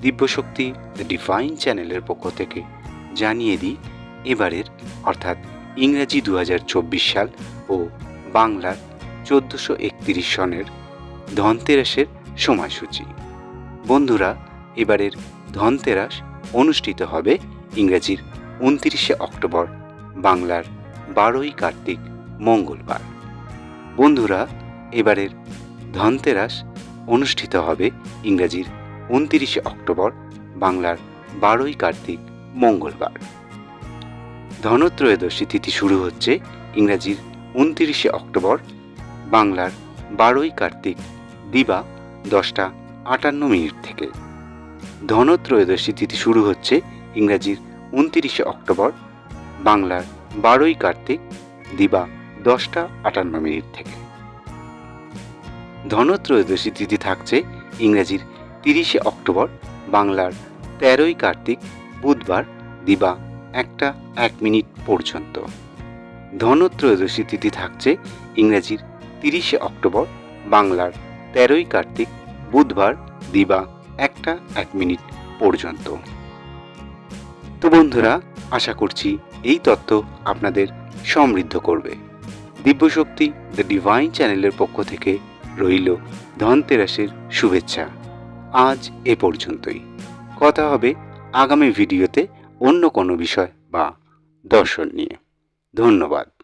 দিব্যশক্তি the divine চ্যানেলের পক্ষ থেকে জানিয়ে দিই, এবারের অর্থাৎ ইংরাজি দু হাজার চব্বিশ সাল ও বাংলার চোদ্দোশো একত্রিশ সনের ধনতেরাসের সময়সূচি। বন্ধুরা, এবারের ধনতেরাস অনুষ্ঠিত হবে ইংরাজির উনত্রিশে অক্টোবর, বাংলার বারোই কার্তিক, মঙ্গলবার। বন্ধুরা, এবারের ধনতেরাস অনুষ্ঠিত হবে ইংরাজির উনতিরিশে অক্টোবর, বাংলার বারোই কার্তিক, মঙ্গলবার। ধনত্রয়োদশী তিথি শুরু হচ্ছে ইংরাজির উনতিরিশে অক্টোবর, বাংলার বারোই কার্তিক, দিবা দশটা আটান্ন মিনিট থেকে। ধনত্রয়োদশী তিথি শুরু হচ্ছে ইংরাজির উনতিরিশে অক্টোবর, বাংলার বারোই কার্তিক, দিবা দশটা আটান্ন মিনিট থেকে। ধনত্রয়োদশী তিথি থাকছে ইংরেজির তিরিশে অক্টোবর, বাংলার তেরোই কার্তিক, বুধবার, দিবা একটা এক মিনিট পর্যন্ত। ধনত্রয়োদশী তিথি থাকছে ইংরেজির তিরিশে অক্টোবর, বাংলার তেরোই কার্তিক, বুধবার, দিবা একটা এক মিনিট পর্যন্ত। তো বন্ধুরা, আশা করছি এই তথ্য আপনাদের সমৃদ্ধ করবে। দিব্যশক্তি দ্য ডিভাইন চ্যানেলের পক্ষ থেকে রইল ধনতেরাসের শুভেচ্ছা। আজ এ পর্যন্তই। কথা হবে আগামী ভিডিওতে অন্য কোনো বিষয় বা দর্শন নিয়ে। ধন্যবাদ।